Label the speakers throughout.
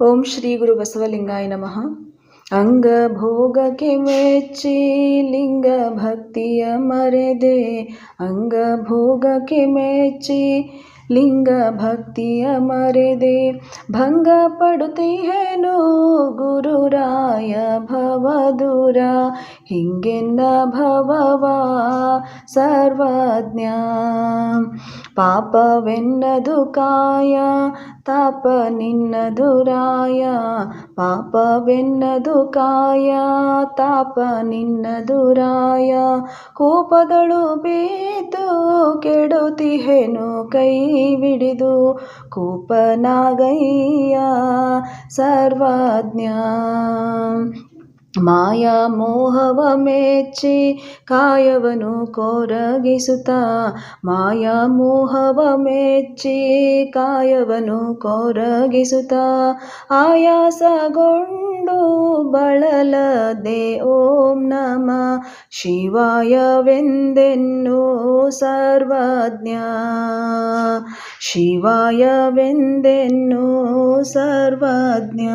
Speaker 1: ಓಂ ಶ್ರೀ ಗುರು ಬಸವಲಿಂಗಾಯ ನಮಃ ಅಂಗಭೋಗಕ್ಕೆ ಮೆಚ್ಚಿ ಲಿಂಗ ಭಕ್ತಿಯ ಮರೆದೆ ಅಂಗಭೋಗಕ್ಕೆ ಮೆಚ್ಚಿ ಲಿಂಗ ಭಕ್ತಿಯ ಮರೆದೆ, ಭಂಗ ಪಡುತ್ತೀಹೇನು ಗುರುರಾಯ ಭವದುರ ಹಿಂಗೆನ್ನ ಭವವ ಸರ್ವಜ್ಞ. ಪಾಪವೆನ್ನದು ಕಾಯ, ತಾಪ ನಿನ್ನದು ರಾಯ, ಪಾಪವೆನ್ನದು ಕಾಯ, ತಾಪ ನಿನ್ನದು ರಾಯ. ಕೋಪದಳು ಬೀತು ಕೆಡುತ್ತಿಹೆನು ಕೈ ಬಿಡಿದು ಕೂಪನಾಗಯ್ಯ ಸರ್ವಜ್ಞ. ಮಾಯಾ ಮೋಹವ ಮೆಚ್ಚಿ ಕಾಯವನು ಕೊರಗಿಸುತ್ತ. ಮಾಯಾ ಮೋಹವ ಮೆಚ್ಚಿ ಕಾಯವನು ಕೊರಗಿಸುತ್ತ. ಆಯಾಸಗೊಂಡು ಬಳಲದೆ ಓಂ ನಮ ಶಿವಾಯವೆಂದೆನ್ನು ಸರ್ವಜ್ಞ. ಶಿವಾಯವೆಂದೆನ್ನು ಸರ್ವಜ್ಞ.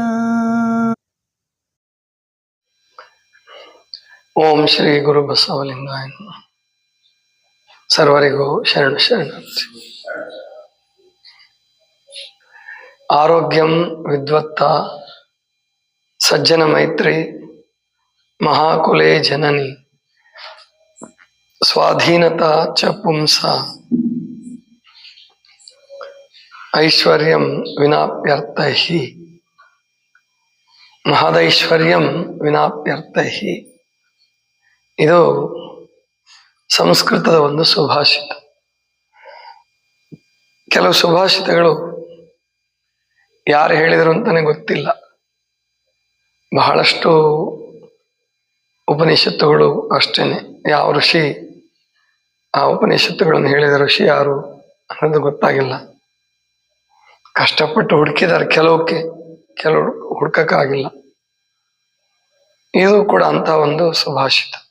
Speaker 2: ಓಂ ಶ್ರೀ ಗುರು ಬಸವಲಿಂಗಾಯ ನಮಃ. ಸರ್ವರಿಗೂ ಶರಣ ಶರಣಾರ್ಥಿ ಆರೋಗ್ಯಂ ವಿದ್ವತ್ತ ಸಜ್ಜನ ಮೈತ್ರಿ ಮಹಾಕುಲೆ ಜನನಿ ಸ್ವಾಧೀನತಾ ಚ ಪುಂಸ ಐಶ್ವರ್ಯಂ ವಿನಾಪ್ಯರ್ಥೈ ಮಹದೈಶ್ವರ್ಯಂ ವಿನಾಪ್ಯರ್ಥೈ ಇದು ಸಂಸ್ಕೃತದ ಒಂದು ಸುಭಾಷಿತ. ಕೆಲವು ಸುಭಾಷಿತಗಳು ಯಾರು ಹೇಳಿದರು ಅಂತಾನೆ ಗೊತ್ತಿಲ್ಲ. ಬಹಳಷ್ಟು ಉಪನಿಷತ್ತುಗಳು ಅಷ್ಟೇನೆ. ಯಾವ ಋಷಿ ಆ ಉಪನಿಷತ್ತುಗಳನ್ನು ಹೇಳಿದ ಋಷಿ ಯಾರು ಅನ್ನೋದು ಗೊತ್ತಾಗಿಲ್ಲ. ಕಷ್ಟಪಟ್ಟು ಹುಡುಕಿದ್ದಾರೆ ಕೆಲವಕ್ಕೆ ಕೆಲವು ಹುಡ್ಕಕ್ಕಾಗಿಲ್ಲ. ಇದು ಕೂಡ ಅಂತ ಒಂದು ಸುಭಾಷಿತ.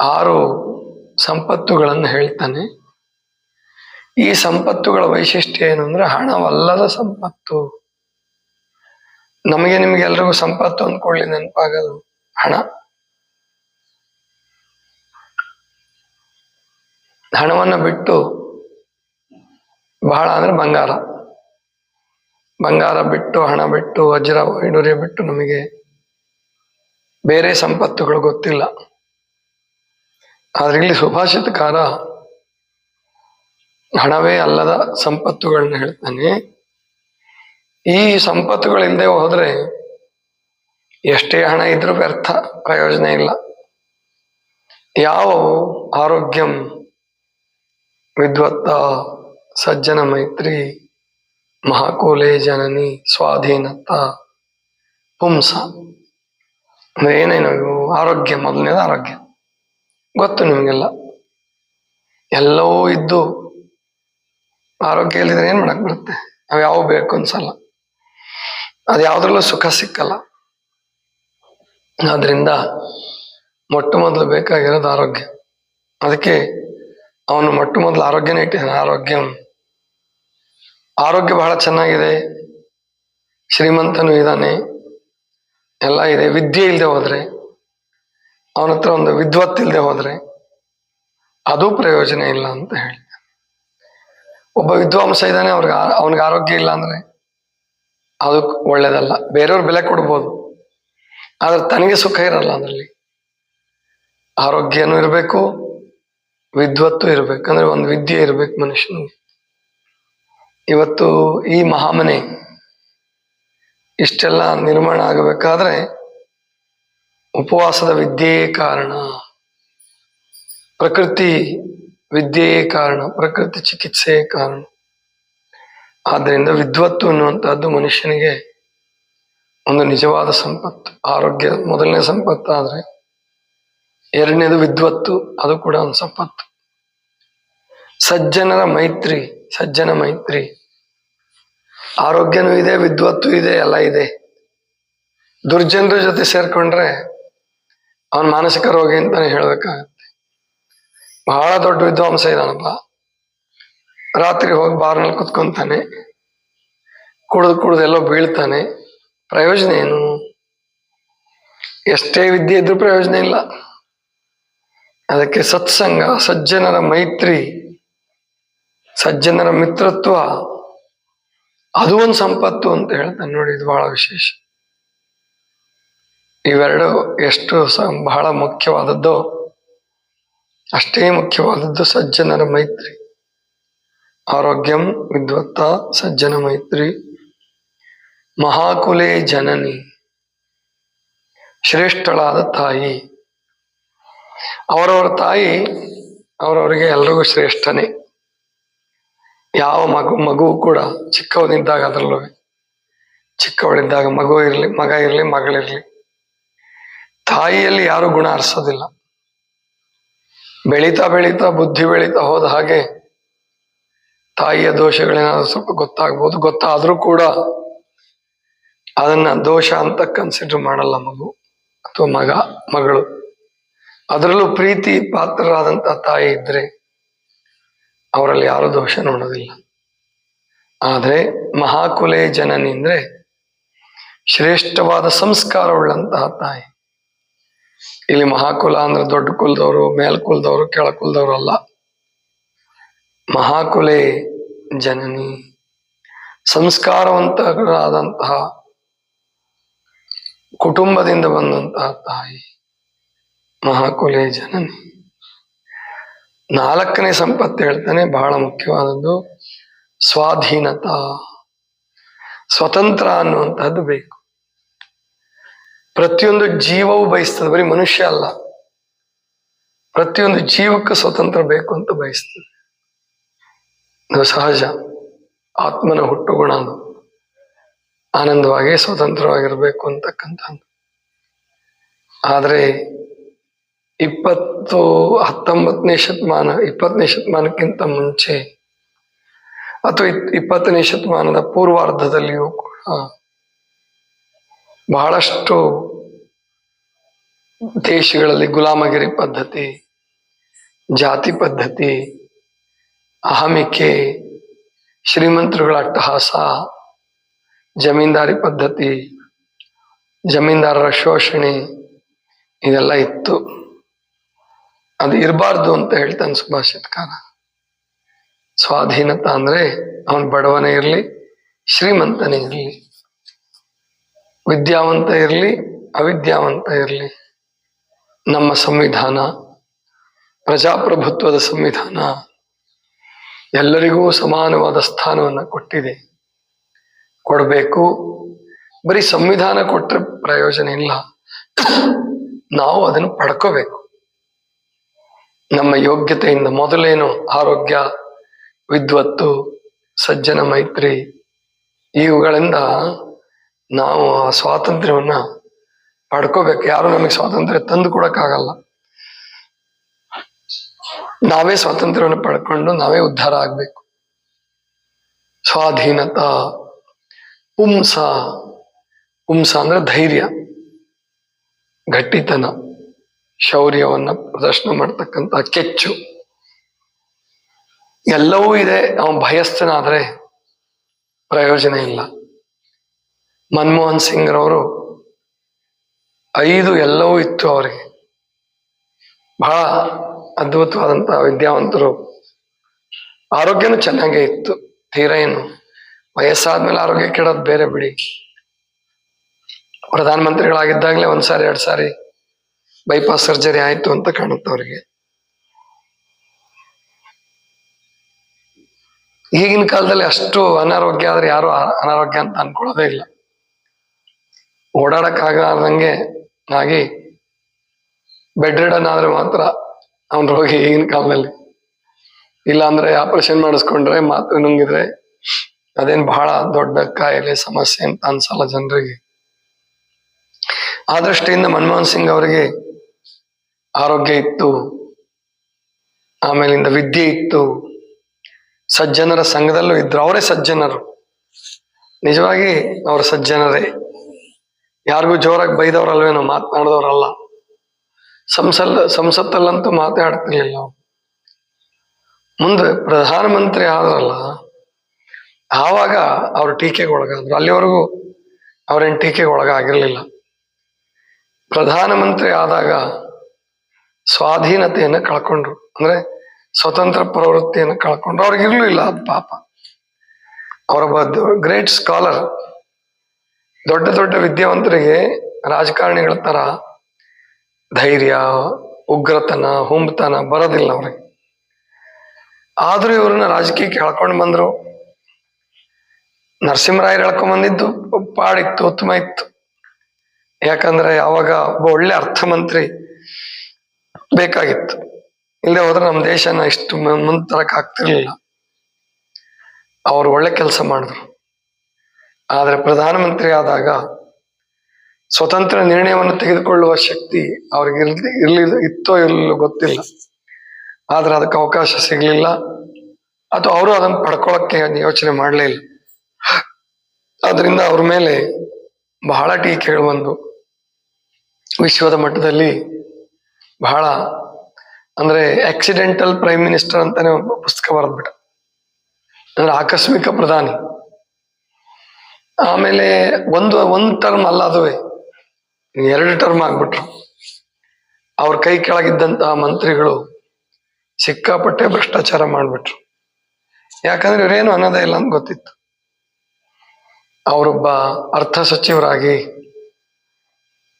Speaker 2: ಆರು ಸಂಪತ್ತುಗಳನ್ನು ಹೇಳ್ತಾನೆ. ಈ ಸಂಪತ್ತುಗಳ ವೈಶಿಷ್ಟ್ಯ ಏನು ಅಂದ್ರೆ ಹಣವಲ್ಲದ ಸಂಪತ್ತು. ನಮಗೆ ನಿಮ್ಗೆ ಎಲ್ರಿಗೂ ಸಂಪತ್ತು ಅಂದ್ಕೊಳ್ಳಿ ನೆನಪಾಗೋದು. ಹಣ. ಹಣವನ್ನ ಬಿಟ್ಟು ಬಹಳ ಅಂದ್ರೆ ಬಂಗಾರ. ಬಂಗಾರ ಬಿಟ್ಟು, ಹಣ ಬಿಟ್ಟು, ವಜ್ರ ವೈಡೂರ್ಯ ಬಿಟ್ಟು ನಮಗೆ ಬೇರೆ ಸಂಪತ್ತುಗಳು ಗೊತ್ತಿಲ್ಲ. ಆದ್ರೆ ಇಲ್ಲಿ ಸುಭಾಷಿತಕಾರ ಹಣವೇ ಅಲ್ಲದ ಸಂಪತ್ತುಗಳನ್ನ ಹೇಳ್ತಾನೆ. ಈ ಸಂಪತ್ತುಗಳಿಲ್ಲದೆ ಹೋದ್ರೆ ಎಷ್ಟೇ ಹಣ ಇದ್ರೂ ವ್ಯರ್ಥ, ಪ್ರಯೋಜನ ಇಲ್ಲ. ಯಾವ ಆರೋಗ್ಯಂ ವಿದ್ವತ್ತ ಸಜ್ಜನ ಮೈತ್ರಿ ಮಹಾಕೂಲೆ ಜನನಿ ಸ್ವಾಧೀನತ ಪುಂಸ. ಏನೇನು ಆರೋಗ್ಯ, ಮೊದಲನೇದು ಆರೋಗ್ಯ. ಗೊತ್ತು ನಿಮಗೆಲ್ಲ? ಎಲ್ಲವೂ ಇದ್ದು ಆರೋಗ್ಯ ಇಲ್ಲದಿದ್ರೆ ಏನು ಮಾಡಕ್ ಬರುತ್ತೆ? ಅವು ಯಾವ ಬೇಕು ಅನ್ಸಲ್ಲ. ಅದು ಯಾವ್ದ್ರಲ್ಲೂ ಸುಖ ಸಿಕ್ಕಲ್ಲ. ಆದ್ರಿಂದ ಮೊಟ್ಟ ಮೊದಲು ಬೇಕಾಗಿರೋದು ಆರೋಗ್ಯ. ಅದಕ್ಕೆ ಅವನು ಮೊಟ್ಟ ಮೊದಲು ಆರೋಗ್ಯನೇ ಇಟ್ಟಿದ್ದಾನೆ. ಆರೋಗ್ಯ. ಆರೋಗ್ಯ ಬಹಳ ಚೆನ್ನಾಗಿದೆ. ಶ್ರೀಮಂತನೂ ಇದ್ದಾನೆ. ಎಲ್ಲ ಇದೆ. ವಿದ್ಯೆ ಇಲ್ಲದೆ ಹೋದ್ರೆ ಅವನ ಹತ್ರ ಒಂದು ವಿದ್ವತ್ ಇಲ್ಲದೆ ಹೋದ್ರೆ ಅದು ಪ್ರಯೋಜನ ಇಲ್ಲ ಅಂತ ಹೇಳಿ. ಒಬ್ಬ ವಿದ್ವಾಂಸ ಇದ್ದಾನೆ, ಅವ್ರಿಗೆ ಅವನಿಗೆ ಆರೋಗ್ಯ ಇಲ್ಲ ಅಂದ್ರೆ ಅದು ಒಳ್ಳೇದಲ್ಲ. ಬೇರೆಯವ್ರು ಬೆಲೆ ಕೊಡ್ಬೋದು. ಆದ್ರೆ ತನಗೆ ಸುಖ ಇರಲ್ಲ ಅದರಲ್ಲಿ. ಆರೋಗ್ಯನೂ ಇರಬೇಕು, ವಿದ್ವತ್ತು ಇರಬೇಕು. ಅಂದ್ರೆ ಒಂದು ವಿದ್ಯೆ ಇರಬೇಕು ಮನುಷ್ಯನಿಗೆ. ಇವತ್ತು ಈ ಮಹಾಮನೆ ಇಷ್ಟೆಲ್ಲ ನಿರ್ಮಾಣ ಆಗಬೇಕಾದ್ರೆ ಉಪವಾಸದ ವಿದ್ಯೆಯೇ ಕಾರಣ. ಪ್ರಕೃತಿ ವಿದ್ಯೆಯೇ ಕಾರಣ, ಪ್ರಕೃತಿ ಚಿಕಿತ್ಸೆಯೇ ಕಾರಣ. ಆದ್ದರಿಂದ ವಿದ್ವತ್ತು ಅನ್ನುವಂಥದ್ದು ಮನುಷ್ಯನಿಗೆ ಒಂದು ನಿಜವಾದ ಸಂಪತ್ತು, ಆರೋಗ್ಯ ಮೊದಲನೇ ಸಂಪತ್ತು ಆದರೆ ಎರಡನೇದು ವಿದ್ವತ್ತು, ಅದು ಕೂಡ ಒಂದು ಸಂಪತ್ತು. ಸಜ್ಜನರ ಮೈತ್ರಿ, ಸಜ್ಜನ ಮೈತ್ರಿ. ಆರೋಗ್ಯನೂ ಇದೆ, ವಿದ್ವತ್ತು ಇದೆ, ಎಲ್ಲ ಇದೆ. ದುರ್ಜನರ ಜೊತೆ ಸೇರ್ಕೊಂಡ್ರೆ ಅವನ್ ಮಾನಸಿಕ ರೋಗಿ ಅಂತಾನೆ ಹೇಳ್ಬೇಕಾಗತ್ತೆ. ಬಹಳ ದೊಡ್ಡ ವಿದ್ವಾಂಸ ಇದಾನಪ್ಪ. ರಾತ್ರಿ ಹೋಗಿ ಬಾರ್ನಲ್ಲಿ ಕುತ್ಕೊಂತಾನೆ. ಕುಡಿದು ಕುಡಿದು ಎಲ್ಲೋ ಬೀಳ್ತಾನೆ. ಪ್ರಯೋಜನ ಏನು? ಎಷ್ಟೇ ವಿದ್ಯೆ ಇದ್ರೂ ಪ್ರಯೋಜನ ಇಲ್ಲ. ಅದಕ್ಕೆ ಸತ್ಸಂಗ, ಸಜ್ಜನರ ಮೈತ್ರಿ, ಸಜ್ಜನರ ಮಿತ್ರತ್ವ, ಅದು ಒಂದು ಸಂಪತ್ತು ಅಂತ ಹೇಳ್ತಾನೆ ನೋಡಿ, ಇದು ಬಹಳ ವಿಶೇಷ. ಇವೆರಡು ಎಷ್ಟು ಬಹಳ ಮುಖ್ಯವಾದದ್ದು. ಅಷ್ಟೇ ಮುಖ್ಯವಾದದ್ದು ಸಜ್ಜನರ ಮೈತ್ರಿ. ಆರೋಗ್ಯಂ ವಿದ್ವತ್ತ ಸಜ್ಜನ ಮೈತ್ರಿ. ಮಹಾಕುಲೆ ಜನನಿ. ಶ್ರೇಷ್ಠಳಾದ ತಾಯಿ. ಅವರವರ ತಾಯಿ ಅವರವರಿಗೆ ಎಲ್ರಿಗೂ ಶ್ರೇಷ್ಠನೇ. ಯಾವ ಮಗು ಮಗು ಕೂಡ ಚಿಕ್ಕವನಿದ್ದಾಗ ಅದರಲ್ಲೂ ಚಿಕ್ಕವಳಿದ್ದಾಗ ಮಗು ಇರಲಿ, ಮಗ ಇರಲಿ, ಮಗಳಿರ್ಲಿ. ತಾಯಿಯಲ್ಲಿ ಯಾರು ಗುಣ ಹರಿಸೋದಿಲ್ಲ. ಬೆಳೀತಾ ಬೆಳೀತಾ ಬುದ್ಧಿ ಬೆಳೀತಾ ಹೋದ ಹಾಗೆ ತಾಯಿಯ ದೋಷಗಳೇನಾದ್ರು ಸ್ವಲ್ಪ ಗೊತ್ತಾಗ್ಬೋದು. ಗೊತ್ತಾದ್ರೂ ಕೂಡ ಅದನ್ನ ದೋಷ ಅಂತ ಕನ್ಸಿಡರ್ ಮಾಡಲ್ಲ ಮಗು ಅಥವಾ ಮಗ, ಮಗಳು. ಅದರಲ್ಲೂ ಪ್ರೀತಿ ಪಾತ್ರರಾದಂತ ತಾಯಿ ಇದ್ರೆ ಅವರಲ್ಲಿ ಯಾರು ದೋಷ ನೋಡೋದಿಲ್ಲ. ಆದರೆ ಮಹಾಕುಲೇ ಜನನಿ ಅಂದ್ರೆ ಶ್ರೇಷ್ಠವಾದ ಸಂಸ್ಕಾರವುಳ್ಳಂತಹ ತಾಯಿ. ಇಲ್ಲಿ ಮಹಾಕುಲ ಅಂದ್ರೆ ದೊಡ್ಡ ಕುಲದವರು, ಮೇಲ್ ಕುಲದವರು, ಕೆಳ ಕುಲದವರು ಅಲ್ಲ. ಮಹಾಕುಲೆ ಜನನಿ. ಸಂಸ್ಕಾರವಂತರಾದಂತಹ, ಕುಟುಂಬದಿಂದ ಬಂದಂತಹ ತಾಯಿ ಮಹಾಕುಲೆ ಜನನಿ. ನಾಲ್ಕನೇ ಸಂಪತ್ತು ಹೇಳ್ತಾನೆ, ಬಹಳ ಮುಖ್ಯವಾದದ್ದು, ಸ್ವಾಧೀನತಾ. ಸ್ವತಂತ್ರ ಅನ್ನುವಂತಹದ್ದು ಬೇಕು. ಪ್ರತಿಯೊಂದು ಜೀವವು ಬಯಸ್ತದೆ, ಬರೀ ಮನುಷ್ಯ ಅಲ್ಲ. ಪ್ರತಿಯೊಂದು ಜೀವಕ್ಕೆ ಸ್ವತಂತ್ರ ಬೇಕು ಅಂತ ಬಯಸ್ತದೆ. ಅದು ಸಹಜ. ಆತ್ಮನ ಹುಟ್ಟು ಗುಣ ಅದು. ಆನಂದವಾಗಿ ಸ್ವತಂತ್ರವಾಗಿರ್ಬೇಕು ಅಂತಕ್ಕಂಥದ್ದು. ಆದ್ರೆ ಇಪ್ಪತ್ತು, ಹತ್ತೊಂಬತ್ತನೇ ಶತಮಾನ, ಇಪ್ಪತ್ತನೇ ಶತಮಾನಕ್ಕಿಂತ ಮುಂಚೆ, ಅಥವಾ ಇಪ್- ಇಪ್ಪತ್ತನೇ ಶತಮಾನದ ಪೂರ್ವಾರ್ಧದಲ್ಲಿಯೂ ಕೂಡ ಬಹಳಷ್ಟು ದೇಶಗಳಲ್ಲಿ ಗುಲಾಮಗಿರಿ ಪದ್ಧತಿ, ಜಾತಿ ಪದ್ಧತಿ, ಅಹಮಿಕೆ, ಶ್ರೀಮಂತರುಗಳ ಅಟ್ಟಹಾಸ, ಜಮೀನ್ದಾರಿ ಪದ್ಧತಿ, ಜಮೀನ್ದಾರರ ಶೋಷಣೆ, ಇದೆಲ್ಲ ಇತ್ತು. ಅದು ಇರಬಾರ್ದು ಅಂತ ಹೇಳ್ತಾನೆ ಸುಭಾಷಿತ್ಕಾರ ಸ್ವಾಧೀನತ ಅಂದ್ರೆ ಅವನು ಬಡವನೇ ಇರಲಿ, ಶ್ರೀಮಂತನೇ ಇರಲಿ. ವಿದ್ಯಾವಂತ ಇರಲಿ, ಅವಿದ್ಯಾವಂತ ಇರಲಿ. ನಮ್ಮ ಸಂವಿಧಾನ, ಪ್ರಜಾಪ್ರಭುತ್ವದ ಸಂವಿಧಾನ ಎಲ್ಲರಿಗೂ ಸಮಾನವಾದ ಸ್ಥಾನವನ್ನು ಕೊಟ್ಟಿದೆ. ಕೊಡಬೇಕು. ಬರೀ ಸಂವಿಧಾನ ಕೊಟ್ಟರೆ ಪ್ರಯೋಜನ ಇಲ್ಲ. ನಾವು ಅದನ್ನು ಪಡ್ಕೋಬೇಕು. ನಮ್ಮ ಯೋಗ್ಯತೆಯಿಂದ ಮೊದಲೇನು ಆರೋಗ್ಯ, ವಿದ್ವತ್ತು, ಸಜ್ಜನ ಮೈತ್ರಿ, ಇವುಗಳಿಂದ ನಾವು ಆ ಸ್ವಾತಂತ್ರ್ಯವನ್ನ ಪಡ್ಕೋಬೇಕು. ಯಾರು ನಮಗೆ ಸ್ವಾತಂತ್ರ್ಯ ತಂದು ಕೊಡಕ್ಕಾಗಲ್ಲ. ನಾವೇ ಸ್ವಾತಂತ್ರ್ಯವನ್ನು ಪಡ್ಕೊಂಡು ನಾವೇ ಉದ್ಧಾರ ಆಗ್ಬೇಕು. ಸ್ವಾಧೀನತ ಪುಂಸ ಪುಂಸ ಅಂದ್ರೆ ಧೈರ್ಯ, ಗಟ್ಟಿತನ, ಶೌರ್ಯವನ್ನ ಪ್ರದರ್ಶನ ಮಾಡ್ತಕ್ಕಂತ ಕೆಚ್ಚು. ಎಲ್ಲವೂ ಇದೆ. ಅವನು ಭಯಸ್ಥನಾದ್ರೆ ಪ್ರಯೋಜನ ಇಲ್ಲ. ಮನಮೋಹನ್ ಸಿಂಗ್ ರವರು ಐದು ಎಲ್ಲವೂ ಇತ್ತು ಅವರಿಗೆ. ಬಹಳ ಅದ್ಭುತವಾದಂತಹ ವಿದ್ಯಾವಂತರು. ಆರೋಗ್ಯನೂ ಚೆನ್ನಾಗೇ ಇತ್ತು. ತೀರಾ ಏನು? ವಯಸ್ಸಾದ್ಮೇಲೆ ಆರೋಗ್ಯ ಕೆಡೋದು ಬೇರೆ ಬಿಡಿ. ಪ್ರಧಾನಮಂತ್ರಿಗಳಾಗಿದ್ದಾಗಲೇ ಒಂದ್ ಸಾರಿ, ಎರಡು ಸಾರಿ ಬೈಪಾಸ್ ಸರ್ಜರಿ ಆಯಿತು ಅಂತ ಕಾಣುತ್ತೆ ಅವರಿಗೆ. ಈಗಿನ ಕಾಲದಲ್ಲಿ ಅಷ್ಟು ಅನಾರೋಗ್ಯ ಆದ್ರೆ ಯಾರು ಅನಾರೋಗ್ಯ ಅಂತ ಅನ್ಕೊಳ್ಳೋದೇ ಇಲ್ಲ. ಓಡಾಡಕ್ ಆಗಲಾರ್ದಂಗೆ ಆಗಿ ಬೆಡ್ ರಿಡನ್ ಆದ್ರೆ ಮಾತ್ರ ಅವನ್ ರೋಗಿ ಈಗಿನ ಕಾಲದಲ್ಲಿ ಇಲ್ಲ ಅಂದ್ರೆ ಆಪರೇಷನ್ ಮಾಡಿಸ್ಕೊಂಡ್ರೆ ಮಾತ್ರ ನುಂಗಿದ್ರೆ ಅದೇನ್ ಬಹಳ ದೊಡ್ಡ ಕಾಯಿಲೆ, ಸಮಸ್ಯೆ ಅಂತ ಅನ್ಸಲ್ಲ ಜನರಿಗೆ. ಆ ದೃಷ್ಟಿಯಿಂದ ಮನಮೋಹನ್ ಸಿಂಗ್ ಅವರಿಗೆ ಆರೋಗ್ಯ ಇತ್ತು, ಆಮೇಲಿಂದ ವಿದ್ಯೆ ಇತ್ತು, ಸಜ್ಜನರ ಸಂಘದಲ್ಲೂ ಇದ್ರು, ಅವರೇ ಸಜ್ಜನರು. ನಿಜವಾಗಿ ಅವ್ರ ಸಜ್ಜನರೇ. ಯಾರಿಗೂ ಜೋರಾಗಿ ಬೈದವ್ರಲ್ವೇನೋ, ಮಾತನಾಡಿದವ್ರಲ್ಲ. ಸಂಸಲ್, ಸಂಸತ್ತಲ್ಲಂತೂ ಮಾತಾಡ್ತಿರ್ಲಿಲ್ಲ ಮುಂದೆ ಪ್ರಧಾನಮಂತ್ರಿ ಆದ್ರಲ್ಲ, ಆವಾಗ ಅವ್ರ ಟೀಕೆಗೆ ಒಳಗಾದ್ರು. ಅಲ್ಲಿವರೆಗೂ ಅವ್ರೇನು ಟೀಕೆಗೆ ಒಳಗ ಆಗಿರಲಿಲ್ಲ ಪ್ರಧಾನಮಂತ್ರಿ ಆದಾಗ ಸ್ವಾಧೀನತೆಯನ್ನು ಕಳ್ಕೊಂಡ್ರು. ಅಂದ್ರೆ ಸ್ವತಂತ್ರ ಪ್ರವೃತ್ತಿಯನ್ನು ಕಳ್ಕೊಂಡ್ರು. ಅವ್ರಿಗಿರ್ಲಿಲ್ಲ ಅದು ಪಾಪ. ಅವರೊಬ್ಬ ಗ್ರೇಟ್ ಸ್ಕಾಲರ್. ದೊಡ್ಡ ದೊಡ್ಡ ವಿದ್ಯಾವಂತರಿಗೆ ರಾಜಕಾರಣಿಗಳ ತರ ಧೈರ್ಯ, ಉಗ್ರತನ, ಹುಂಬತನ ಬರೋದಿಲ್ಲ ಅವ್ರಿಗೆ. ಆದ್ರೂ ಇವ್ರನ್ನ ರಾಜಕೀಯಕ್ಕೆ ಎಳ್ಕೊಂಡು ಬಂದ್ರು. ನರಸಿಂಹರಾಯರು ಎಳ್ಕೊಂಡ್ ಬಂದಿದ್ದು ಪಾಡಿತ್ತು ಉತ್ತಮ ಇತ್ತು. ಯಾಕಂದ್ರೆ ಯಾವಾಗ ಒಬ್ಬ ಒಳ್ಳೆ ಅರ್ಥಮಂತ್ರಿ ಬೇಕಾಗಿತ್ತು. ಇಲ್ಲದೆ ಹೋದ್ರೆ ನಮ್ಮ ದೇಶನ ಇಷ್ಟು ಮುಂದ್ ತರಕ್ ಆಗ್ತಿರ್ಲಿಲ್ಲ. ಅವ್ರು ಒಳ್ಳೆ ಕೆಲಸ ಮಾಡಿದ್ರು. ಆದ್ರೆ ಪ್ರಧಾನಮಂತ್ರಿ ಆದಾಗ ಸ್ವತಂತ್ರ ನಿರ್ಣಯವನ್ನು ತೆಗೆದುಕೊಳ್ಳುವ ಶಕ್ತಿ ಅವ್ರಿಗೆ ಇರ್ಲಿ ಇರ್ಲಿಲ್ಲ, ಇತ್ತೋ ಇರಲಿಲ್ಲ ಗೊತ್ತಿಲ್ಲ. ಆದ್ರೆ ಅದಕ್ಕೆ ಅವಕಾಶ ಸಿಗಲಿಲ್ಲ. ಅಥವಾ ಅವರು ಅದನ್ನು ಪಡ್ಕೊಳ್ಳೋಕ್ಕೆ ಯೋಚನೆ ಮಾಡಲೇ ಇಲ್ಲ ಅದರಿಂದ ಅವ್ರ ಮೇಲೆ ಬಹಳ ಟೀಕೆಗಳು ಬಂದು ವಿಶ್ವದ ಮಟ್ಟದಲ್ಲಿ ಬಹಳ ಅಂದ್ರೆ ಆಕ್ಸಿಡೆಂಟಲ್ ಪ್ರೈಮ್ ಮಿನಿಸ್ಟರ್ ಅಂತಾನೆ ಪುಸ್ತಕ ಬರೆದ್ಬಿಟ್ಟ. ಅಂದ್ರೆ ಆಕಸ್ಮಿಕ ಪ್ರಧಾನಿ. ಆಮೇಲೆ ಒಂದು, ಒಂದ್ ಟರ್ಮ್ ಅಲ್ಲ ಅದುವೇ. ಎರಡು ಟರ್ಮ್ ಆಗ್ಬಿಟ್ರು. ಅವ್ರ ಕೈ ಕೆಳಗಿದ್ದಂತಹ ಮಂತ್ರಿಗಳು ಸಿಕ್ಕಾಪಟ್ಟೆ ಭ್ರಷ್ಟಾಚಾರ ಮಾಡ್ಬಿಟ್ರು. ಯಾಕಂದ್ರೆ ಇವರೇನು ಅನ್ನೋದೇ ಇಲ್ಲ ಅಂತ ಗೊತ್ತಿತ್ತು. ಅವರೊಬ್ಬ ಅರ್ಥ ಸಚಿವರಾಗಿ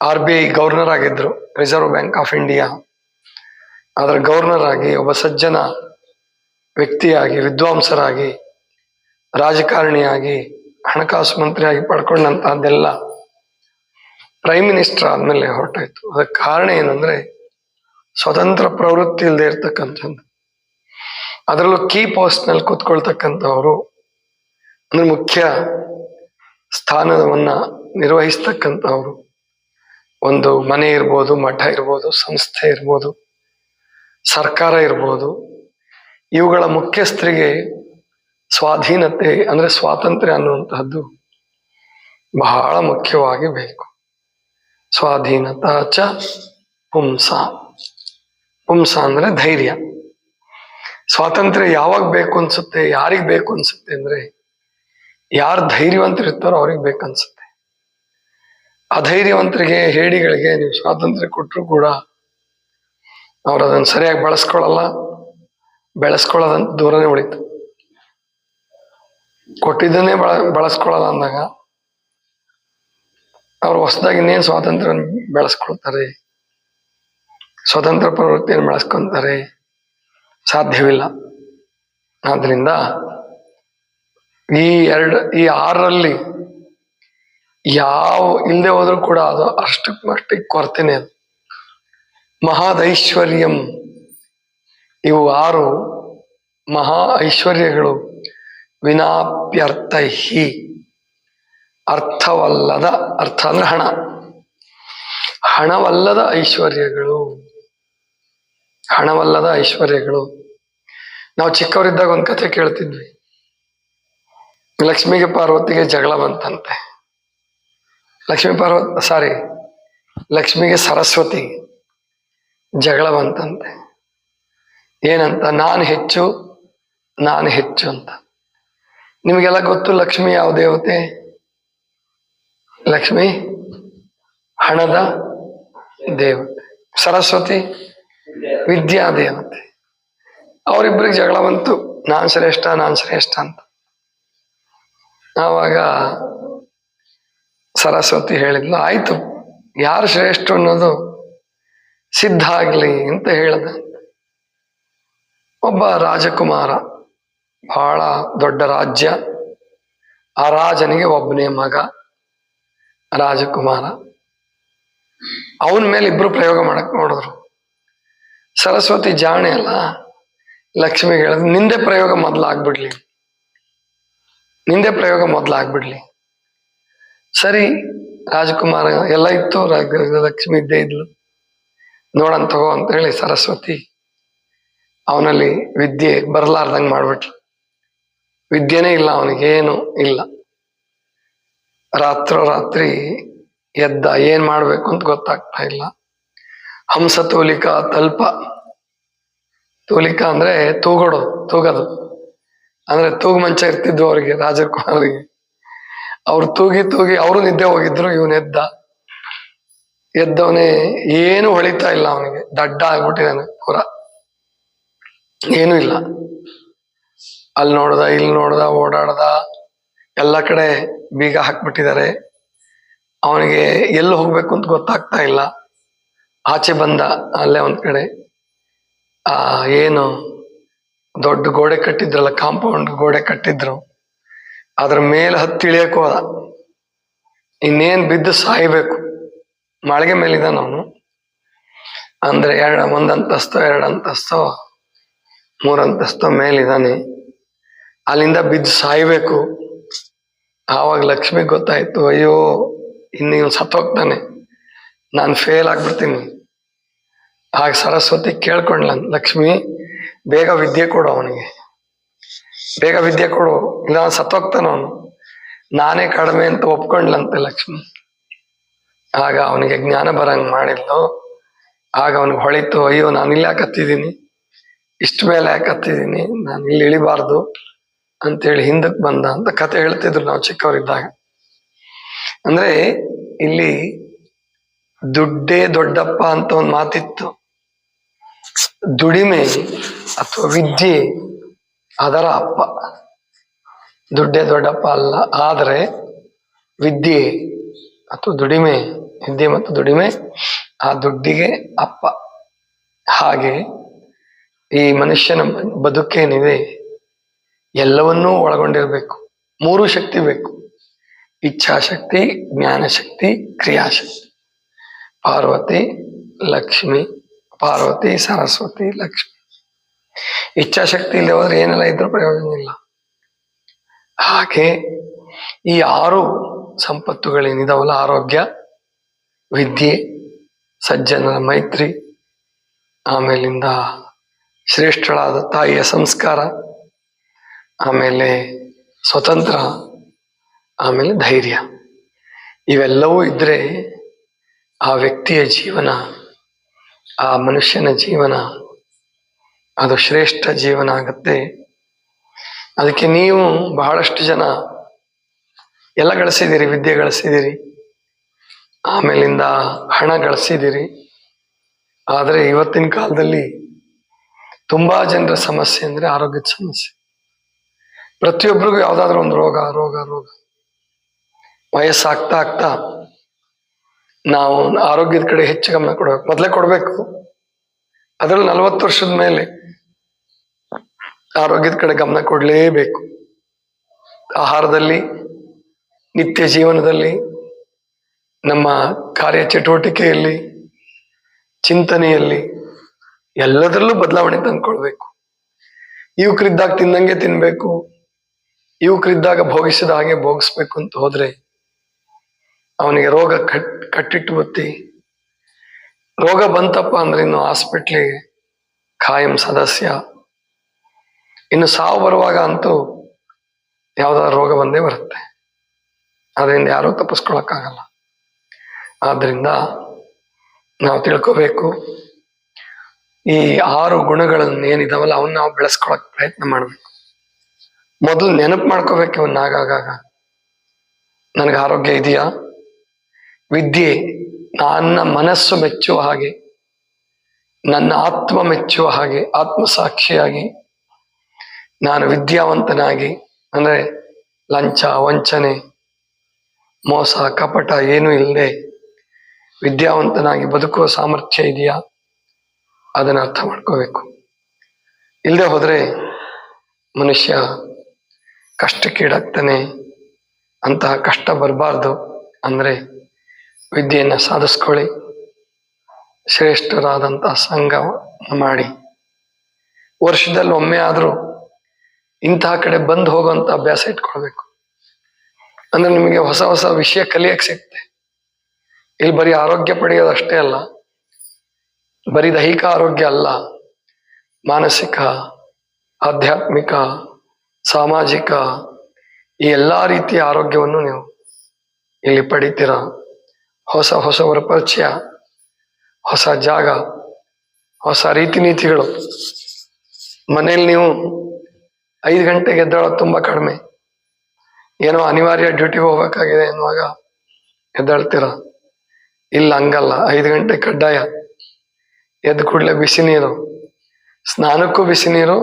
Speaker 2: ಆರ್ ಬಿ ಐ ಗವರ್ನರ್ ಆಗಿದ್ರು ರಿಸರ್ವ್ ಬ್ಯಾಂಕ್ ಆಫ್ ಇಂಡಿಯಾ ಅದರ ಗವರ್ನರ್ ಆಗಿ ಒಬ್ಬ ಸಜ್ಜನ ವ್ಯಕ್ತಿಯಾಗಿ, ವಿದ್ವಾಂಸರಾಗಿ, ರಾಜಕಾರಣಿಯಾಗಿ ಹಣಕಾಸು ಮಂತ್ರಿಯಾಗಿ ಪಡ್ಕೊಂಡಂತಹದ್ದೆಲ್ಲ ಪ್ರೈಮ್ ಮಿನಿಸ್ಟರ್ ಆದ್ಮೇಲೆ ಹೊರಟಾಯ್ತು. ಅದಕ್ಕೆ ಕಾರಣ ಏನಂದ್ರೆ ಸ್ವತಂತ್ರ ಪ್ರವೃತ್ತಿ ಇಲ್ಲದೆ ಇರ್ತಕ್ಕಂಥದ್ದು. ಅದರಲ್ಲೂ ಕೀ ಪೋಸ್ಟ್ನಲ್ಲಿ ಕೂತ್ಕೊಳ್ತಕ್ಕಂಥವ್ರು ಅಂದ್ರೆ ಮುಖ್ಯ ಸ್ಥಾನವನ್ನ ನಿರ್ವಹಿಸ್ತಕ್ಕಂಥವ್ರು. ಒಂದು ಮನೆ ಇರ್ಬೋದು, ಮಠ ಇರ್ಬೋದು, ಸಂಸ್ಥೆ ಇರ್ಬೋದು, ಸರ್ಕಾರ ಇರ್ಬೋದು, ಇವುಗಳ ಮುಖ್ಯಸ್ಥರಿಗೆ ಸ್ವಾಧೀನತೆ ಅಂದ್ರೆ ಸ್ವಾತಂತ್ರ್ಯ ಅನ್ನುವಂತಹದ್ದು ಬಹಳ ಮುಖ್ಯವಾಗಿ ಬೇಕು ಸ್ವಾಧೀನತ ಚ ಪುಂಸ. ಪುಂಸ ಅಂದ್ರೆ ಧೈರ್ಯ. ಸ್ವಾತಂತ್ರ್ಯ ಯಾವಾಗ ಬೇಕು ಅನ್ಸುತ್ತೆ, ಯಾರಿಗ್ ಬೇಕು ಅನ್ಸುತ್ತೆ ಅಂದ್ರೆ ಯಾರು ಧೈರ್ಯವಂತರಿರ್ತಾರೋ ಅವ್ರಿಗೆ ಬೇಕನ್ಸುತ್ತೆ ಅಧೈರ್ಯವಂತರಿಗೆ ಹೇಡಿಗಳಿಗೆ ನೀವು ಸ್ವಾತಂತ್ರ್ಯ ಕೊಟ್ಟರು ಕೂಡ ಅವ್ರು ಅದನ್ನ ಸರಿಯಾಗಿ ಬಳಸ್ಕೊಳ್ಳಲ್ಲ ಬೆಳೆಸ್ಕೊಳ್ಳೋದಂತ ದೂರನೇ ಉಳಿತು. ಕೊಟ್ಟಿದ್ದನ್ನೇ ಬಳ, ಬಳಸ್ಕೊಳ್ಳಲ್ಲ ಅಂದಾಗ ಅವ್ರು ಹೊಸದಾಗಿ ಇನ್ನೇನು ಸ್ವಾತಂತ್ರ್ಯ ಬೆಳೆಸ್ಕೊಳ್ತಾರೆ? ಸ್ವತಂತ್ರ ಪ್ರವೃತ್ತಿಯನ್ನು ಬೆಳೆಸ್ಕೊಂತಾರೆ? ಸಾಧ್ಯವಿಲ್ಲ. ಆದ್ರಿಂದ ಈ ಎರಡು, ಈ ಆರರಲ್ಲಿ ಯಾವ ಇಲ್ಲದೆ ಹೋದ್ರೂ ಕೂಡ ಅದು ಅಷ್ಟು ಮಟ್ಟಿಗೆ ಕೊರತೆನೆ ಅದು. ಮಹಾದೈಶ್ವರ್ಯಂ. ಇವು ಆರು ಮಹಾ ಐಶ್ವರ್ಯಗಳು ವಿನಾಪ್ಯರ್ಥೈಹಿ ಅರ್ಥವಲ್ಲದ ಅರ್ಥ ಅಂದ್ರೆ ಹಣ. ಹಣವಲ್ಲದ ಐಶ್ವರ್ಯಗಳು. ಹಣವಲ್ಲದ ಐಶ್ವರ್ಯಗಳು. ನಾವು ಚಿಕ್ಕವರಿದ್ದಾಗ ಒಂದ್ ಕಥೆ ಕೇಳ್ತಿದ್ವಿ. ಲಕ್ಷ್ಮಿಗೆ ಪಾರ್ವತಿಗೆ ಜಗಳ ಬಂತಂತೆ. ಲಕ್ಷ್ಮೀ ಪಾರ್ವತಿ ಸಾರಿ ಲಕ್ಷ್ಮಿಗೆ ಸರಸ್ವತಿ ಜಗಳ ಬಂತಂತೆ. ಏನಂತ, ನಾನು ಹೆಚ್ಚು ನಾನು ಹೆಚ್ಚು ಅಂತ. ನಿಮಗೆಲ್ಲ ಗೊತ್ತು, ಲಕ್ಷ್ಮಿ ಯಾವ ದೇವತೆ? ಲಕ್ಷ್ಮಿ ಹಣದ ದೇವತೆ. ಸರಸ್ವತಿ ವಿದ್ಯಾ ದೇವತೆ. ಅವರಿಬ್ಬರಿಗೆ ಜಗಳ ಬಂತು. ನಾನ್ ಶ್ರೇಷ್ಠ ನಾನ್ ಶ್ರೇಷ್ಠ ಅಂತ. ಆವಾಗ ಸರಸ್ವತಿ ಹೇಳಿದ್ಲು, ಆಯ್ತು, ಯಾರು ಶ್ರೇಷ್ಠ ಅನ್ನೋದು ಸಿದ್ಧ ಆಗ್ಲಿ ಅಂತ ಹೇಳಿದ. ಒಬ್ಬ ರಾಜಕುಮಾರ ಬಹಳ ದೊಡ್ಡ ರಾಜ್ಯ. ಆ ರಾಜನಿಗೆ ಒಬ್ಬನೇ ಮಗ, ರಾಜಕುಮಾರ. ಅವನ ಮೇಲೆ ಇಬ್ರು ಪ್ರಯೋಗ ಮಾಡಕ್ ನೋಡಿದ್ರು. ಸರಸ್ವತಿ ಜಾಣೆ ಅಲ್ಲ, ಲಕ್ಷ್ಮಿ ಹೇಳಿದ್ರು, ನಿಂದೆ ಪ್ರಯೋಗ ಮೊದ್ಲು ಆಗ್ಬಿಡ್ಲಿ. ನಿಂದೆ ಪ್ರಯೋಗ ಮೊದ್ಲು ಆಗ್ಬಿಡ್ಲಿ. ಸರಿ, ರಾಜಕುಮಾರ ಎಲ್ಲ ಇತ್ತು ಲಕ್ಷ್ಮಿ ಇದ್ದೇ ಇದ್ಲು. ನೋಡಂತ ತಗೋ ಅಂತ ಹೇಳಿ ಸರಸ್ವತಿ ಅವನಲ್ಲಿ ವಿದ್ಯೆ ಬರಲಾರ್ದಂಗ್ ಮಾಡ್ಬಿಟ್ಲು. ವಿದ್ಯೆನೇ ಇಲ್ಲ ಅವನಿಗೇನು ಇಲ್ಲ. ರಾತ್ರೋರಾತ್ರಿ ಎದ್ದ ಏನ್ ಮಾಡ್ಬೇಕು ಅಂತ ಗೊತ್ತಾಗ್ತಾ ಇಲ್ಲ. ಹಂಸ ತೂಲಿಕ, ತಲ್ಪ. ತೂಲಿಕ ಅಂದ್ರೆ ತೂಗೋಡು, ತೂಗದು. ಅಂದ್ರೆ ತೂಗು ಮಂಚ ಇರ್ತಿದ್ವು ಅವರಿಗೆ, ರಾಜಕುಮಾರಿಗೆ. ಅವ್ರು ತೂಗಿ ತೂಗಿ ಅವರು ನಿದ್ದೆ ಹೋಗಿದ್ರು, ಇವನ್ ಎದ್ದ. ಎದ್ದವನೇ ಏನು ಹೊಳಿತಾ ಇಲ್ಲ ಅವನಿಗೆ. ದಡ್ಡ ಆಗ್ಬಿಟ್ಟಿದ್ದಾನೆ, ಪೂರ. ಏನೂ ಇಲ್ಲ. ಅಲ್ಲಿ ನೋಡ್ದ, ಇಲ್ಲಿ ನೋಡ್ದ, ಓಡಾಡ್ದ, ಎಲ್ಲ ಕಡೆ ಬೀಗ ಹಾಕ್ಬಿಟ್ಟಿದ್ದಾರೆ. ಅವನಿಗೆ ಎಲ್ಲಿ ಹೋಗ್ಬೇಕು ಅಂತ ಗೊತ್ತಾಗ್ತಾ ಇಲ್ಲ. ಆಚೆ ಬಂದ, ಅಲ್ಲೇ ಒಂದ್ ಕಡೆ. ಆ, ಏನು, ದೊಡ್ಡ ಗೋಡೆ ಕಟ್ಟಿದ್ರಲ್ಲ, ಕಾಂಪೌಂಡ್ ಗೋಡೆ ಕಟ್ಟಿದ್ರು. ಅದ್ರ ಮೇಲೆ ಹತ್ತಿ ಇಳಿಯಕ್ ಹೋದ. ಇನ್ನೇನ್ ಬಿದ್ದು ಸಾಯ್ಬೇಕು. ಮಾಳಿಗೆ ಮೇಲಿದ ಅವನು. ಅಂದ್ರೆ ಎರಡು ಒಂದ್ ಅಂತಸ್ತೋ ಎರಡು ಅಂತಸ್ತೋ ಮೇಲಿದ್ದಾನೆ. ಅಲ್ಲಿಂದ ಬಿದ್ದು ಸಾಯ್ಬೇಕು. ಆವಾಗ ಲಕ್ಷ್ಮಿ ಗೊತ್ತಾಯ್ತು, ಅಯ್ಯೋ, ಇನ್ನು ಇವ್ನು ಸತ್ತೋಗ್ತಾನೆ. ನಾನು ಫೇಲ್ ಆಗ್ಬಿಡ್ತೀನಿ. ಆಗ ಸರಸ್ವತಿ ಕೇಳ್ಕೊಂಡ್ಲ ಲಕ್ಷ್ಮಿ, ಬೇಗ ವಿದ್ಯೆ ಕೊಡು ಅವನಿಗೆ. ಬೇಗ ವಿದ್ಯೆ ಕೊಡು ಇಲ್ಲ ಅವನು ಸತ್ತೋಗ್ತಾನ ಅವನು. ನಾನೇ ಕಡಿಮೆ ಅಂತ ಒಪ್ಕೊಂಡ್ಲಂತೆ ಲಕ್ಷ್ಮಿ. ಆಗ ಅವನಿಗೆ ಜ್ಞಾನ ಬರಂಗ್ ಮಾಡಿದ್ಲು. ಆಗ ಅವನಿಗೆ ಹೊಳಿತು, ಅಯ್ಯೋ ನಾನು ಇಲ್ಲಿ ಯಾಕೆ ಹತ್ತಿದ್ದೀನಿ? ಇಷ್ಟ ಮೇಲೆ ಯಾಕೆ ಹತ್ತಿದ್ದೀನಿ? ನಾನು ಇಲ್ಲಿ ಇಳಿಬಾರ್ದು. ಅಂತೇಳಿ ಹಿಂದಕ್ಕೆ ಬಂದ ಅಂತ ಕತೆ ಹೇಳ್ತಿದ್ರು ನಾವು ಚಿಕ್ಕವರಿದ್ದಾಗ. ಅಂದ್ರೆ ಇಲ್ಲಿ ದುಡ್ಡೇ ದೊಡ್ಡಪ್ಪ ಅಂತ ಒಂದು ಮಾತಿತ್ತು. ದುಡಿಮೆ ಅಥವಾ ವಿದ್ಯೆ ಅದರ ಅಪ್ಪ. ದುಡ್ಡೇ ದೊಡ್ಡಪ್ಪ ಅಲ್ಲ, ಆದರೆ ವಿದ್ಯೆ ಅಥವಾ ದುಡಿಮೆ, ವಿದ್ಯೆ ಮತ್ತು ದುಡಿಮೆ ಆ ದುಡ್ಡಿಗೆ ಅಪ್ಪ. ಹಾಗೆ ಈ ಮನುಷ್ಯನ ಬದುಕೇನಿದೆ ಎಲ್ಲವನ್ನೂ ಒಳಗೊಂಡಿರ್ಬೇಕು. ಮೂರು ಶಕ್ತಿ ಬೇಕು. ಇಚ್ಛಾಶಕ್ತಿ, ಜ್ಞಾನಶಕ್ತಿ, ಕ್ರಿಯಾಶಕ್ತಿ. ಪಾರ್ವತಿ, ಲಕ್ಷ್ಮಿ, ಪಾರ್ವತಿ, ಸರಸ್ವತಿ, ಲಕ್ಷ್ಮಿ. ಇಚ್ಛಾಶಕ್ತಿ ಇಲ್ಲದೆ ಹೋದ್ರೆ ಏನೆಲ್ಲ ಇದ್ರೂ ಪ್ರಯೋಜನ ಇಲ್ಲ. ಹಾಗೆ ಈ ಆರು ಸಂಪತ್ತುಗಳೇನಿದಾವಲ್ಲ, ಆರೋಗ್ಯ, ವಿದ್ಯೆ, ಸಜ್ಜನರ ಮೈತ್ರಿ, ಆಮೇಲಿಂದ ಶ್ರೇಷ್ಠಳಾದ ತಾಯಿಯ ಸಂಸ್ಕಾರ. ಆಮೇಲೆ ಸ್ವತಂತ್ರ, ಆಮೇಲೆ ಧೈರ್ಯ. ಇವೆಲ್ಲವೂ ಇದ್ರೆ ಆ ವ್ಯಕ್ತಿಯ ಜೀವನ, ಆ ಮನುಷ್ಯನ ಜೀವನ, ಅದು ಶ್ರೇಷ್ಠ ಜೀವನ ಆಗತ್ತೆ. ಅದಕ್ಕೆ ನೀವು ಬಹಳಷ್ಟು ಜನ ಎಲ್ಲ ಗಳಿಸಿದ್ದೀರಿ, ವಿದ್ಯೆ ಗಳಿಸಿದ್ದೀರಿ, ಆಮೇಲಿಂದ ಹಣ ಗಳಿಸಿದ್ದೀರಿ. ಆದರೆ ಇವತ್ತಿನ ಕಾಲದಲ್ಲಿ ತುಂಬಾ ಜನರ ಸಮಸ್ಯೆ ಅಂದರೆ ಆರೋಗ್ಯದ ಸಮಸ್ಯೆ. ಪ್ರತಿಯೊಬ್ಬರಿಗೂ ಯಾವುದಾದ್ರೂ ಒಂದು ರೋಗ ರೋಗ ರೋಗ. ವಯಸ್ಸಾಗ್ತಾ ಆಗ್ತಾ ನಾವು ಆರೋಗ್ಯದ ಕಡೆ ಹೆಚ್ಚು ಗಮನ ಕೊಡಬೇಕು. ಮೊದಲೇ ಕೊಡಬೇಕು. ಅದ್ರಲ್ಲಿ ನಲವತ್ತು ವರ್ಷದ ಮೇಲೆ ಆರೋಗ್ಯದ ಕಡೆ ಗಮನ ಕೊಡಲೇಬೇಕು. ಆಹಾರದಲ್ಲಿ, ನಿತ್ಯ ಜೀವನದಲ್ಲಿ, ನಮ್ಮ ಕಾರ್ಯ ಚಟುವಟಿಕೆಯಲ್ಲಿ ಚಿಂತನೆಯಲ್ಲಿ ಎಲ್ಲದರಲ್ಲೂ ಬದಲಾವಣೆ ತಂದ್ಕೊಳ್ಬೇಕು. ಯುವಕರಿದ್ದಾಗ ತಿಂದಂಗೆ ತಿನ್ಬೇಕು. ಯುವಕರಿದ್ದಾಗ ಭೋಗಿಸಿದ ಹಾಗೆ ಭೋಗಿಸ್ಬೇಕು ಅಂತ ಹೋದ್ರೆ ಅವನಿಗೆ ರೋಗ ಕಟ್, ಕಟ್ಟಿಟ್ಟು ಬತ್ತಿ. ರೋಗ ಬಂತಪ್ಪ ಅಂದ್ರೆ ಇನ್ನು ಹಾಸ್ಪಿಟ್ಲಿಗೆ ಖಾಯಂ ಸದಸ್ಯ. ಇನ್ನು ಸಾವು ಬರುವಾಗ ಅಂತೂ ಯಾವ್ದಾದ್ರು ರೋಗ ಬಂದೇ ಬರುತ್ತೆ. ಅದರಿಂದ ಯಾರೂ ತಪ್ಪಿಸ್ಕೊಳಕ್ಕಾಗಲ್ಲ. ಆದ್ರಿಂದ ನಾವು ತಿಳ್ಕೋಬೇಕು. ಈ ಆರು ಗುಣಗಳನ್ನು ಏನಿದಾವಲ್ಲ ಅವನ್ನ ನಾವು ಬೆಳೆಸ್ಕೊಳಕ್ ಪ್ರಯತ್ನ ಮಾಡ್ಬೇಕು. ಮೊದಲು ನೆನಪು ಮಾಡ್ಕೋಬೇಕು ಇವನ್ನ ಆಗಾಗ ನನಗೆ ಆರೋಗ್ಯ ಇದೆಯಾ? ವಿದ್ಯೆ, ನನ್ನ ಮನಸ್ಸು ಮೆಚ್ಚುವ ಹಾಗೆ, ನನ್ನ ಆತ್ಮ ಮೆಚ್ಚುವ ಹಾಗೆ ಆತ್ಮ ಸಾಕ್ಷಿಯಾಗಿ ನಾನು ವಿದ್ಯಾವಂತನಾಗಿ, ಅಂದ್ರೆ ಲಂಚ, ವಂಚನೆ, ಮೋಸ, ಕಪಟ, ಏನೂ ಇಲ್ಲದೆ ವಿದ್ಯಾವಂತನಾಗಿ ಬದುಕುವ ಸಾಮರ್ಥ್ಯ ಇದೆಯಾ? ಅದನ್ನ ಅರ್ಥ ಮಾಡ್ಕೋಬೇಕು. ಇಲ್ಲದೆ ಹೋದ್ರೆ ಮನುಷ್ಯ ಕಷ್ಟಕ್ಕೀಡಾಗ್ತಾನೆ ಅಂತಹ ಕಷ್ಟ ಬರಬಾರ್ದು ಅಂದರೆ ವಿದ್ಯೆಯನ್ನು ಸಾಧಿಸ್ಕೊಳ್ಳಿ. ಶ್ರೇಷ್ಠರಾದಂತಹ ಸಂಘ ಮಾಡಿ. ವರ್ಷದಲ್ಲಿ ಒಮ್ಮೆ ಆದರೂ ಇಂತಹ ಕಡೆ ಬಂದು ಹೋಗುವಂಥ ಅಭ್ಯಾಸ ಇಟ್ಕೊಳ್ಬೇಕು. ಅಂದ್ರೆ ನಿಮಗೆ ಹೊಸ ಹೊಸ ವಿಷಯ ಕಲಿಯಕ್ಕೆ ಸಿಗುತ್ತೆ. ಇಲ್ಲಿ ಬರೀ ಆರೋಗ್ಯ ಪಡೆಯೋದು ಅಷ್ಟೇ ಅಲ್ಲ, ಬರೀ ದೈಹಿಕ ಆರೋಗ್ಯ ಅಲ್ಲ, ಮಾನಸಿಕ, ಆಧ್ಯಾತ್ಮಿಕ ಸಾಮಾಜಿಕ ಈ ಎಲ್ಲ ರೀತಿಯ ಆರೋಗ್ಯವನ್ನು ನೀವು ಇಲ್ಲಿ ಪಡಿತೀರ? ಹೊಸ ಹೊಸವರ ಪರಿಚಯ ಹೊಸ ಜಾಗ, ಹೊಸ ರೀತಿ ನೀತಿಗಳು ಮನೇಲಿ ನೀವು ಐದು ಗಂಟೆಗೆ ಎದ್ದೇಳೋದು ತುಂಬ ಕಡಿಮೆ. ಏನೋ ಅನಿವಾರ್ಯ ಡ್ಯೂಟಿಗೆ ಹೋಗ್ಬೇಕಾಗಿದೆ ಎನ್ನುವಾಗ ಎದ್ದೇಳ್ತೀರ? ಇಲ್ಲ, ಹಂಗಲ್ಲ. ಐದು ಗಂಟೆ ಕಡ್ಡಾಯ. ಎದ್ದು ಕೂಡಲೇ ಬಿಸಿ ನೀರು. ಸ್ನಾನಕ್ಕೂ ಬಿಸಿ ನೀರು,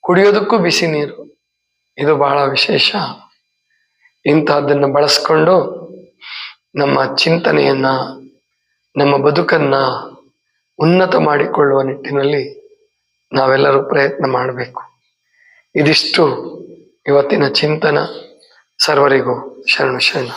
Speaker 2: ಕುಡಿಯೋದಕ್ಕೂ ಬಿಸಿ ನೀರು. ಇದು ಬಹಳ ವಿಶೇಷ. ಇಂತಹದ್ದನ್ನು ಬಳಸ್ಕೊಂಡು ನಮ್ಮ ಚಿಂತನೆಯನ್ನ, ನಮ್ಮ ಬದುಕನ್ನ ಉನ್ನತ ಮಾಡಿಕೊಳ್ಳುವ ನಿಟ್ಟಿನಲ್ಲಿ ನಾವೆಲ್ಲರೂ ಪ್ರಯತ್ನ ಮಾಡಬೇಕು. ಇದಿಷ್ಟು ಇವತ್ತಿನ ಚಿಂತನ. ಸರ್ವರಿಗೂ ಶರಣು ಶರಣ.